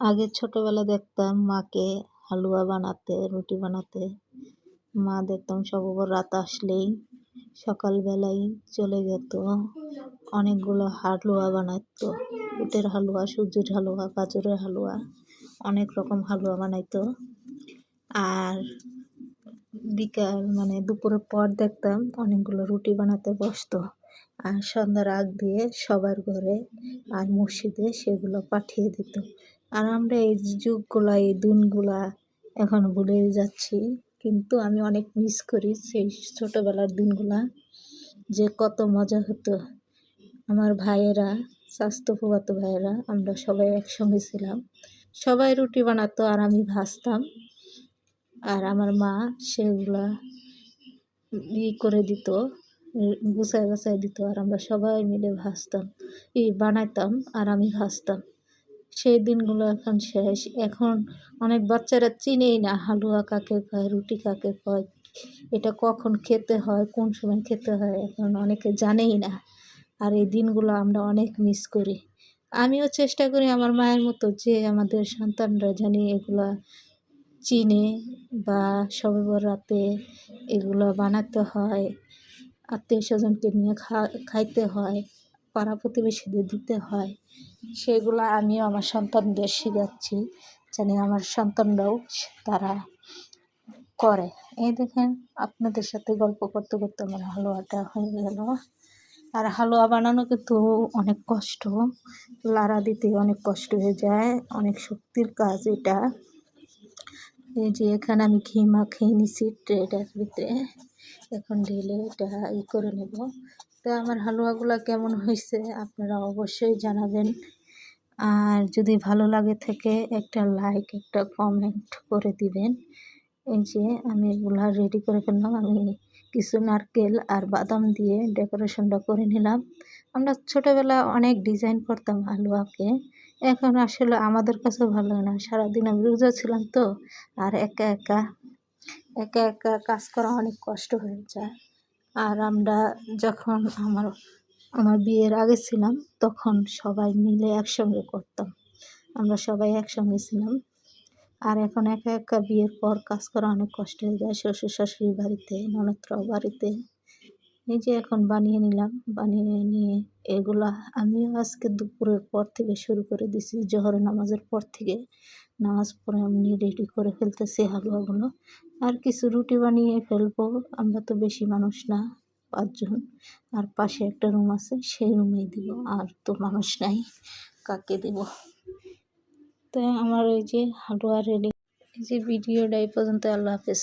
আগে ছোটবেলা দেখতাম মাকে হালুয়া বানাতে, রুটি বানাতে। মা দেখতাম সব রাত আসলেই সকালবেলাই চলে যেত। অনেকগুলো হালুয়া বানাতো বুটের হালুয়া, সুজির হালুয়া, গাজরের হালুয়া, অনেক রকম হালুয়া বানাইতো। আর বিকাল মানে দুপুরের পর দেখতাম অনেকগুলো রুটি বানাতে বসতো। আর সন্ধ্যার আগ দিয়ে সবার ঘরে আর মসজিদে সেগুলো পাঠিয়ে দিত। আর আমরা এই যুগগুলা, এই দিনগুলা এখন ভুলে যাচ্ছি। কিন্তু আমি অনেক মিস করি সেই ছোটোবেলার দিনগুলা, যে কত মজা হতো। আমার ভাইয়েরা, স্বাস্থ্য ভাইয়েরা, আমরা সবাই একসঙ্গে ছিলাম। সবাই রুটি বানাতো আর আমি ভাজতাম। আর আমার মা সেগুলা ই করে দিত গুছায় গুছায় দিত। আর আমরা সবাই মিলে ভাজতাম। ই বানাইতাম আর আমি ভাজতাম। সেই দিনগুলো এখন শেষ। এখন অনেক বাচ্চারা চিনেই না হালুয়া কাকে কয়, রুটি কাকে কয়, এটা কখন খেতে হয়, কোন সময় খেতে হয়, এখন অনেকে জানেই না। আর এই দিনগুলো আমরা অনেক মিস করি। আমিও চেষ্টা করি আমার মায়ের মতো যে আমাদের সন্তানরা জানি এগুলা চিনে বা সবে রাতে এগুলো বানাতে হয়, আত্মীয় স্বজনকে নিয়ে খা, খাইতে হয়। পাড়া প্রতিবেশীদের দিতে হয়। সেগুলো আমিও আমার সন্তানদের শেখাচ্ছি, জানি আমার সন্তানরাও তারা করে। এই দেখেন, আপনাদের সাথে গল্প করতে করতে আমার হালুয়াটা হয়ে গেল। আর হালুয়া বানানো কিন্তু অনেক কষ্ট। লাড়া দিতে অনেক কষ্ট হয়ে যায়, অনেক শক্তির কাজ এটা। এই যে এখানে আমি ঘি মাখিয়ে নিছি ট্রেটার ভিতরে। এখন ঢেলে এটা ই করে নেব। তো আমার হালুয়াগুলো কেমন হয়েছে আপনারা অবশ্যই জানাবেন। আর যদি ভালো লাগে থেকে একটা লাইক একটা কমেন্ট করে দিবেন। এই যে আমি এগুলো রেডি করে ফেললাম, আমি কিছু নারকেল আর বাদাম দিয়ে ডেকোরেশনটা করে নিলাম। আমরা ছোটোবেলা অনেক ডিজাইন করতাম হালুয়াকে, এখন আসলে আমাদের কাছেও ভালো লাগে না। সারাদিন আমি রোজা ছিলাম তো, আর একা একা একা একা কাজ করা অনেক কষ্ট হয়ে যায়। আর আমরা যখন আমার আমার বিয়ের আগে ছিলাম, তখন সবাই মিলে একসঙ্গে করতাম। আমরা সবাই একসঙ্গে ছিলাম। আর এখন একা একা বিয়ের পর কাজ করা অনেক কষ্ট হয়ে যায়। শ্বশুর শাশুড়ির বাড়িতে, ননদরাও বাড়িতে। যে এখন বানিয়ে নিলাম। বানিয়ে নিয়ে এগুলা আমিও আজকে দুপুরের পর থেকে শুরু করে দিছি। জহর নামাজের পর থেকে নামাজ পড়ে আমি রেডি করে ফেলতেছি হালুয়াগুলো। আর কিছু রুটি বানিয়ে ফেলব। আমরা তো বেশি মানুষ না, পাঁচজন। আর পাশে একটা রুম আছে, সেই রুমেই দিব। আর তো মানুষ নাই, কাকে দেব? তো আমার এই যে হালুয়া রেডি এই যে ভিডিওটা এই পর্যন্ত আল্লাহ হাফেজ।